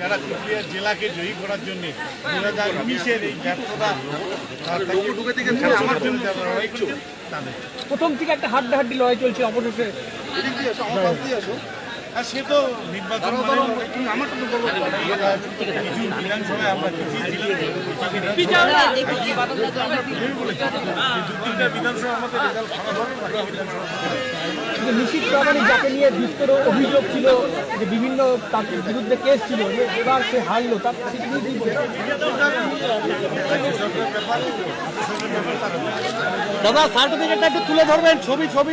যারা কুচবিহার জেলাকে জয়ী করার জন্য দু হাজার উনিশের এই ব্যর্থতা প্রথম থেকে একটা হাড্ডা হাড্ডি লড়াই চলছে অবশেষে। আর সে তো নির্বাচন মানে আমার তো বলব কিছু বিধানসভায় আমরা পিছিয়ে বিধানসভা আমাদের রেজাল্ট খারাপ হবে বাকি নিশীত প্রামাণিক যাকে নিয়ে বিস্তর অভিযোগ ছিল যে বিভিন্ন তার বিরুদ্ধে কেস ছিল যে এবার সে হারলো তার? দাদা সার্টিফিকেটটা একটু তুলে ধরবেন ছবি ছবি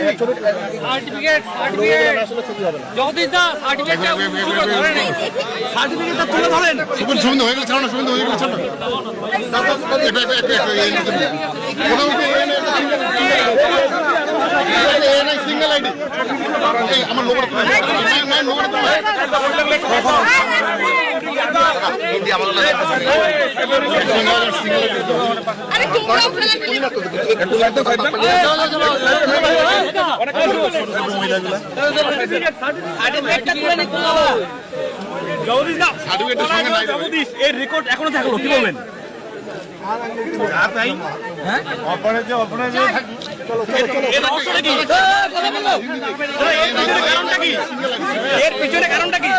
সার্টিফিকেট সার্টিফিকেটটা তুলে ধরেন সুবিন সুবিন হয়ে গেল ছাড়ো না সুবিন হয়ে গেল ছাড়ো সিঙ্গেল আইডি আমার লোগো এর রেকর্ড এখনও থাকল কি বলবেন এর পিছনে কারণটা কি